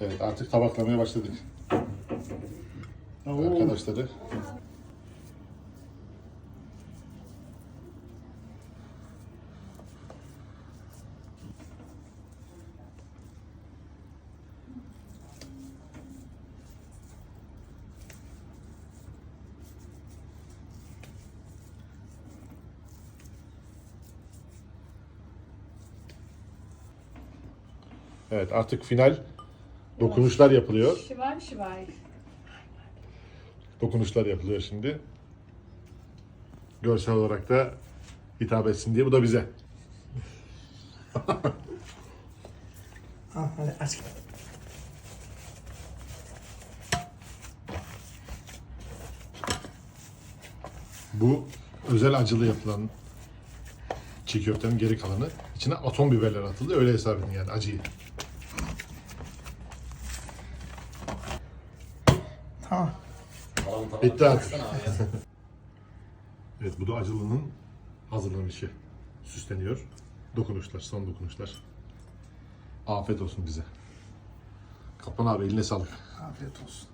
Evet artık tabaklamaya başladık. Oo. Arkadaşları. Evet artık final dokunuşlar yapılıyor. Şivay şivay. Dokunuşlar yapılıyor şimdi. Görsel olarak da hitap etsin diye bu da bize. Ha, hadi aç. Bu özel acılı yapılan çiğ köftenin geri kalanı. içine atom biberler atıldı. Öyle hesap edin yani acıyı. Tamam. Bitti artık. Evet bu da acılının hazırlanışı. Süsleniyor. Dokunuşlar, son dokunuşlar. Afiyet olsun bize. Kaplan abi eline sağlık. Afiyet olsun.